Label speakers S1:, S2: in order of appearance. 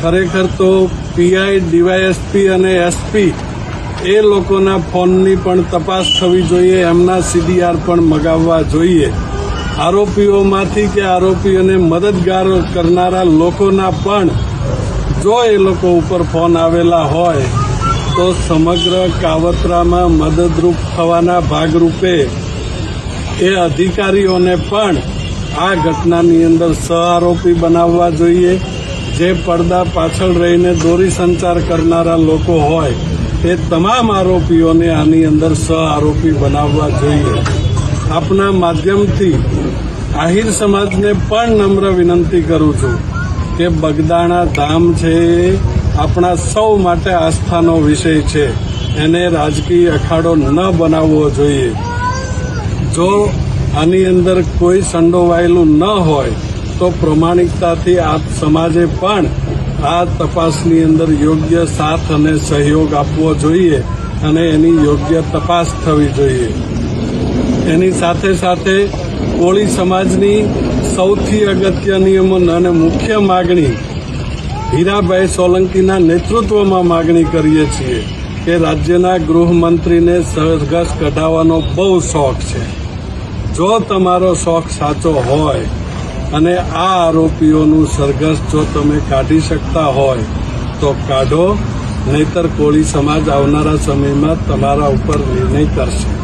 S1: ખરેખર તો PI DYSP અને એસપી એ લોકોના ફોનની પણ તપાસ થવી જોઈએ, એમના સીડીઆર પણ મગાવવા જોઈએ. આરોપીઓમાંથી કે આરોપીઓને મદદગાર કરનારા લોકોના પણ જો એ લોકો ઉપર ફોન આવેલા હોય, તો સમગ્ર કાવતરામાં મદદરૂપ થવાના ભાગરૂપે એ અધિકારીઓને પણ આ ઘટનાની અંદર સહ આરોપી બનાવવા જોઈએ. જે પડદા પાછળ રહીને દોરી સંચાર કરનારા લોકો હોય, એ તમામ આરોપીઓને આની અંદર સહ આરોપી બનાવવા જોઈએ. આપના માધ્યમથી આહિર સમાજને પણ નમ્ર વિનંતી કરું છું કે બગદાણા ધામ છે આપણા સૌ માટે આસ્થાનો વિષય છે. એને રાજકીય અખાડો ન બનાવવો જોઈએ. જો આની અંદર કોઈ સંડોવાયેલું ન હોય તો પ્રમાણિકતાથી આપ સમાજે પણ આ તપાસની અંદર યોગ્ય સાથ અને સહયોગ આપવો જોઈએ અને એની યોગ્ય તપાસ થવી જોઈએ. એની સાથે સાથે કોળી સમાજની સૌથી અગત્યની અને મુખ્ય માગણી હીરાભાઈ સોલંકીના નેતૃત્વમાં માગણી કરીએ છીએ કે રાજ્યના ગૃહમંત્રીને સરઘસ કઢાવવાનો બહુ શોખ છે. જો તમારો શોખ સાચો હોય અને આ આરોપીઓનું સરઘસ જો તમે કાઢી શકતા હોય, તો કાઢો. નહીતર કોળી સમાજ આવનારા સમયમાં તમારા ઉપર નિર્ણય કરશે.